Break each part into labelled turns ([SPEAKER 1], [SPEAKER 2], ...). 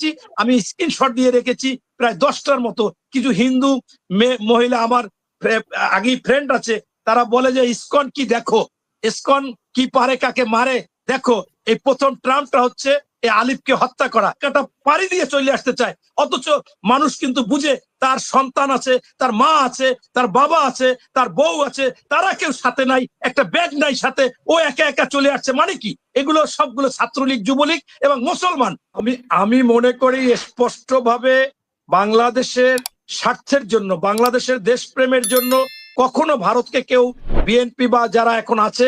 [SPEAKER 1] চাচ্ছি আমি স্ক্রিনশট দিয়ে রেখেছি, প্রায় দশটার মতো। কিছু হিন্দু মহিলা আমার আগে আগেই ফ্রেন্ড আছে, তারা বলে যে, ইস্কন কি দেখো? ইস্কন কি পারে কাকে মারে? দেখো, এই প্রথম ট্রাম্পটা হচ্ছে এই আলিফকে হত্যা করা। একটা পাড়ি দিয়ে চলে আসতে চায়। অথচ মানুষ কিন্তু বুঝে, তার সন্তান আছে, তার মা আছে, তার বাবা আছে, তার বউ আছে, তারা কেউ সাথে নাই, একটা ব্যাগ নাই সাথে, ও একা একা চলে আসছে মানে কি? এগুলো সবগুলো ছাত্রলীগ, যুবলীগ এবং মুসলমান। আমি আমি মনে করি স্পষ্টভাবে বাংলাদেশের স্বার্থের জন্য, বাংলাদেশের দেশপ্রেমের জন্য কখনো ভারতকে কেউ বিএনপি বা যারা এখন আছে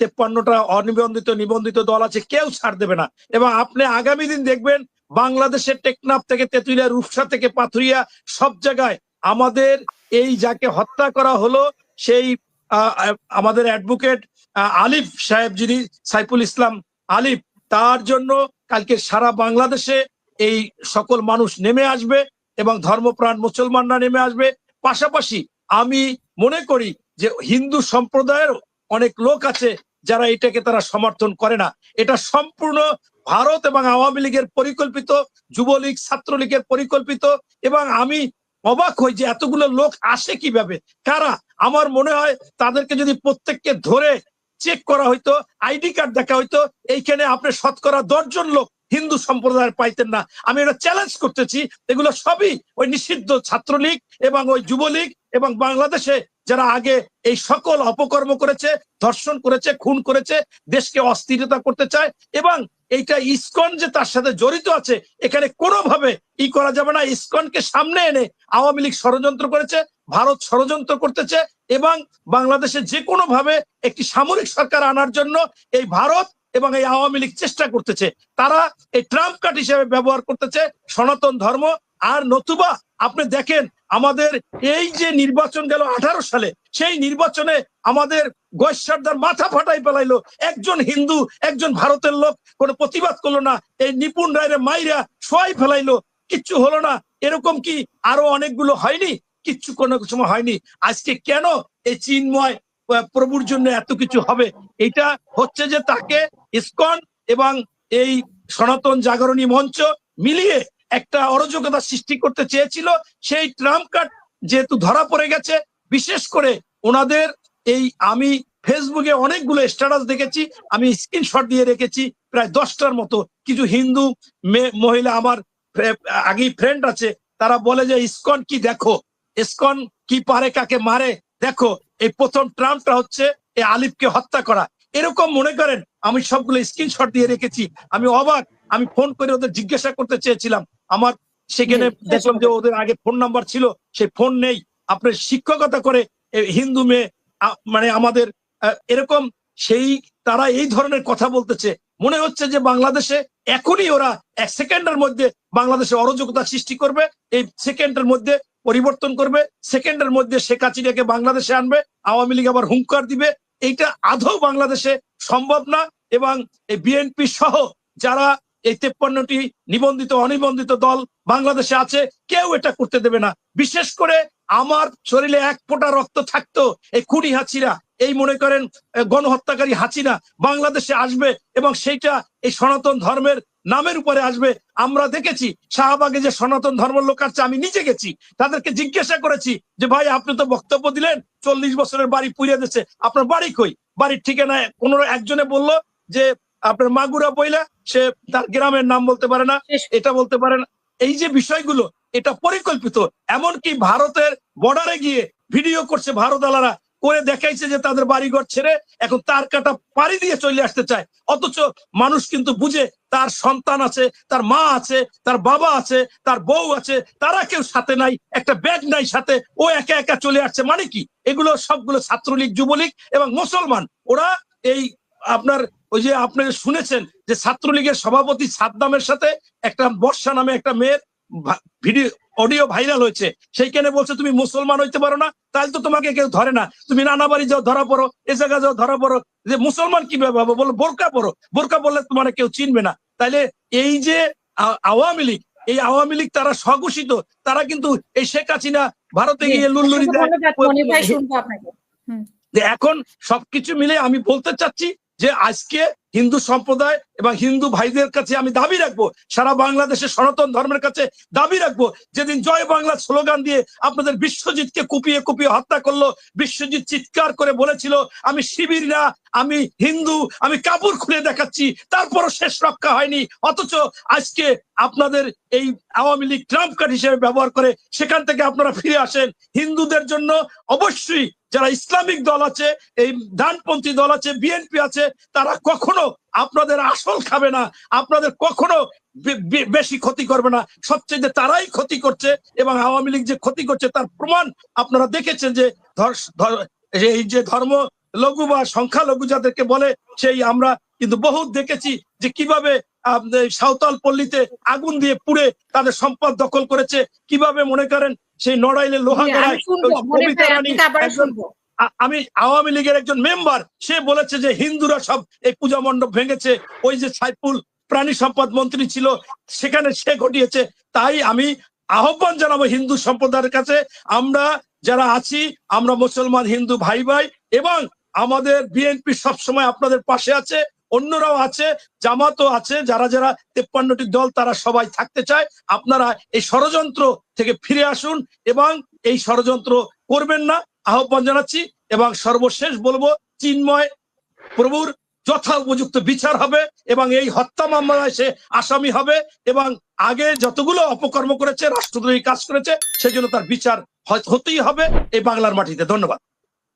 [SPEAKER 1] তেপ্পান্নটা অনিবন্ধিত, নিবন্ধিত দল আছে, কেউ ছাড় দেবে না। এবং আপনি আগামী দিন দেখবেন বাংলাদেশের টেকনাফ থেকে তেতুলিয়া, রূপসা থেকে পাথুরিয়া সব জায়গায় আমাদের এই যাকে হত্যা করা হলো, সেই আমাদের অ্যাডভোকেট আলিফ সাহেব যিনি, সাইফুল ইসলাম আলিফ, তার জন্য কালকে সারা বাংলাদেশে এই সকল মানুষ নেমে আসবে এবং ধর্মপ্রাণ মুসলমানরা নেমে আসবে। পাশাপাশি আমি মনে করি যে হিন্দু সম্প্রদায়ের অনেক লোক আছে যারা এটাকে তারা সমর্থন করে না। এটা সম্পূর্ণ ভারত এবং আওয়ামী লীগের পরিকল্পিত, যুবলীগ, ছাত্রলীগের পরিকল্পিত এবং আমি অবাক হই যে এতগুলো লোক আসে কীভাবে? কারা? আমার মনে হয় তাদেরকে যদি প্রত্যেককে ধরে চেক করা হইতো আইডি কার্ড দেখা হইতো, এইখানে আপনি শতকরা দশজন লোক হিন্দু সম্প্রদায়ের পাইতেন না। আমি এটা চ্যালেঞ্জ করতেছি। এগুলো সবই ওই নিষিদ্ধ ছাত্রলীগ এবং ওই যুবলীগ এবং বাংলাদেশে যারা আগে এই সকল অপকর্ম করেছে, ধর্ষণ করেছে, খুন করেছে, দেশকে অস্থিরতা করতে চায় এবং এইটা ইসকন যে তার সাথে জড়িত আছে, এখানে কোনোভাবে ই করা যাবে না। ইসকনকে সামনে এনে আওয়ামী লীগ ষড়যন্ত্র করেছে, ভারত ষড়যন্ত্র করতেছে এবং বাংলাদেশে যে কোনো ভাবে একটি সামরিক সরকার আনার জন্য এই ভারত এবং এই আওয়ামী লীগ চেষ্টা করতেছে। তারা এই ট্রাম্প কার্ড হিসেবে ব্যবহার করতেছে, সনাতন ধর্ম। আর নতুবা আপনি দেখেন আমাদের এই যে নির্বাচন গেল আঠারো সালে, সেই নির্বাচনে আমাদের গৈশ্বরদার মাথা ফাটাই পেলাইলো। একজন হিন্দু, একজন ভারতের লোক, কোনো প্রতিবাদ করল না। এই নিপুণ রায়ের মাইরা সোয়াই ফেলাইলো। কিচ্ছু হলো না। এরকম কি আরও অনেকগুলো হয়নি? কিচ্ছু কোনো সময় হয়নি। আজকে কেন এই চিন্ময় প্রভুর জন্য এত কিছু হবে? এটা হচ্ছে যে তাকে ইসকন এবং এই সনাতন জাগরণী মঞ্চ মিলিয়ে একটা অরাজকতা সৃষ্টি করতে চেয়েছিল, সেই ট্রাম্প কার্ড যেহেতু ধরা পড়ে গেছে, বিশেষ করে ওনাদের এই আমি ফেসবুকে অনেকগুলো স্ট্যাটাস দেখেছি, আমি স্ক্রিনশট দিয়ে রেখেছি, প্রায় দশটার মতো। কিছু হিন্দু মহিলা আমার আগেই ফ্রেন্ড আছে, তারা বলে যে, ইসকন কি দেখো? ইসকন কি পারে, কাকে মারে? দেখো, এই প্রথম ট্রাম্পটা হচ্ছে, এই আলিফকে হত্যা করা। এরকম মনে করেন, আমি সবগুলো স্ক্রিনশট দিয়ে রেখেছি। আমি অবাক, আমি ফোন করে ওদের জিজ্ঞাসা করতে চেয়েছিলাম আমার সেখানে দেখলাম যে ওদের আগে ফোন নাম্বার ছিল সেই ফোন নেই। আপনার শিক্ষকতা করে হিন্দু মেয়ে মানে আমাদের এরকম সেই তারা এই ধরনের কথা বলতেছে। মনে হচ্ছে যে বাংলাদেশে এখনই ওরা এক সেকেন্ডের মধ্যে বাংলাদেশে অরাজকতা সৃষ্টি করবে এই সেকেন্ডের মধ্যে পরিবর্তন করবে সেকেন্ডের মধ্যে শেখ হাসিনাকে বাংলাদেশে আনবে আওয়ামী লীগ আবার হুঙ্কার দিবে। এইটা আদৌ বাংলাদেশে সম্ভব না। এবং এই বিএনপি সহ যারা এই তেপ্পান্নটি নিবন্ধিত, অনিবন্ধিত দল বাংলাদেশে আছে, কেউ এটা করতে দেবে না। বিশেষ করে আমার শরীরে এক ফোঁটা রক্ত থাকতো, এই খুনি হাসিরা এই মনে করেন গণহত্যাকারী হাসিনা বাংলাদেশে আসবে এবং সেইটা এই সনাতন ধর্মের নামের উপরে আসবে। আমরা দেখেছি, শাহবাগে যে সনাতন ধর্মের লোক আছে আমি নিজে গেছি, তাদেরকে জিজ্ঞাসা করেছি যে, ভাই, আপনি তো বক্তব্য দিলেন, চল্লিশ বছরের বাড়ি পুড়িয়ে দিচ্ছে আপনার বাড়ি কই? বাড়ির ঠিকানায় কোন একজনে বলল যে আপনার মাগুরা বইলা সে তার গ্রামের নাম বলতে পারে না এটা বলতে পারে না। এই যে বিষয়গুলো এটা পরিকল্পিত। এমনকি ভারতের বর্ডারে গিয়ে ভিডিও করছে ভারত আলারা করে দেখাইছে যে তাদের বাড়িঘর ছেড়ে এখন তার কাটা পাড়ি দিয়ে চলে আসতে চায়। অথচ মানুষ কিন্তু বুঝে তার সন্তান আছে তার মা আছে তার বাবা আছে তার বউ আছে তারা কেউ সাথে নাই একটা ব্যাগ নাই সাথে ও একা একা চলে আসছে মানে কি? এগুলো সবগুলো ছাত্রলীগ যুবলীগ এবং মুসলমান ওরা এই আপনার ওই যে আপনি শুনেছেন যে ছাত্রলীগের সভাপতি সাদ্দামের সাথে একটা বর্ষা নামে একটা মেয়ের ভিডিও অডিও ভাইরাল হয়েছে। সেইখানে বলছে তুমি মুসলমান হইতে পারো না তাহলে তো তোমাকে কেউ ধরে না। তুমি নানা বাড়ি যাও ধরা পড়ো এ জায়গা যাও ধরা পড়ো। যে মুসলমান কীভাবে হবে? বলো বোরকা পড়ো বোরকা বললে তোমার কেউ চিনবে না। তাইলে এই যে আওয়ামী লীগ এই আওয়ামী লীগ তারা স্বঘোষিত। তারা কিন্তু এই শেখ হাসিনা ভারতে গিয়ে লুল্লুরি দেয় এখন সবকিছু মিলে আমি বলতে চাচ্ছি যে আজকে হিন্দু সম্প্রদায় এবং হিন্দু ভাইদের কাছে আমি দাবি রাখব, সারা বাংলাদেশের সনাতন ধর্মের কাছে দাবি রাখব, যেদিন জয় বাংলা স্লোগান দিয়ে আপনাদের বিশ্বজিৎকে কুপিয়ে কুপিয়ে হত্যা করল, বিশ্বজিৎ চিৎকার করে বলেছিল, আমি শিবির না, আমি হিন্দু, আমি কাপড় খুলে দেখাচ্ছি, তারপরও শেষ রক্ষা হয়নি, অথচ আজকে আপনাদের এই আওয়ামী লীগ ট্রাম্প কার্ড হিসেবে ব্যবহার করে সেখান থেকে আপনারা ফিরে আসেন। হিন্দুদের জন্য অবশ্যই যারা ইসলামিক দল আছে, এই ডানপন্থী দল আছে, বিএনপি আছে, তারা কখনো আপনাদের আসল খাবে না আপনাদের কখনো বেশি ক্ষতি করবে না। সবচেয়ে তারাই ক্ষতি করছে এবং আওয়ামী লীগ যে ক্ষতি করছে তার প্রমাণ আপনারা দেখেছেন যে এই যে ধর্ম লঘু বা সংখ্যালঘু যাদেরকে বলে সেই আমরা কিন্তু বহুত দেখেছি যে কীভাবে সাঁওতাল পল্লীতে আগুন দিয়ে পুড়ে তাদের সম্পদ দখল করেছে। কীভাবে মনে করেন সেই নড়াইলে লোহা কবিতা রানী আমি আওয়ামী লীগের একজন মেম্বার, সে বলেছে যে হিন্দুরা সব এই পূজা মণ্ডপ ভেঙেছে, ওই যে সাইফুল প্রাণী সম্পদ মন্ত্রী ছিল, সেখানে সে ঘটিয়েছে। তাই আমি আহ্বান জানাব হিন্দু সম্প্রদায়ের কাছে, আমরা যারা আছি, আমরা মুসলমান হিন্দু ভাই ভাই এবং আমাদের বিএনপি সবসময় আপনাদের পাশে আছে, অন্যরাও আছে, জামাতও আছে, যারা যারা তেপ্পান্নটি দল তারা সবাই থাকতে চায়, আপনারা এই ষড়যন্ত্র থেকে ফিরে আসুন, এবং এই ষড়যন্ত্র করবেন না। আহ্বান জানাচ্ছি এবং সর্বশেষ বলব, চিন্ময় প্রভুর যথা উপযুক্ত বিচার হবে এবং এই হত্যা মামলায় সে আসামি হবে এবং আগে যতগুলো অপকর্ম করেছে, রাষ্ট্রদ্রোহী কাজ করেছে, সেজন্য তার বিচার হতেই হবে এই বাংলার মাটিতে। ধন্যবাদ।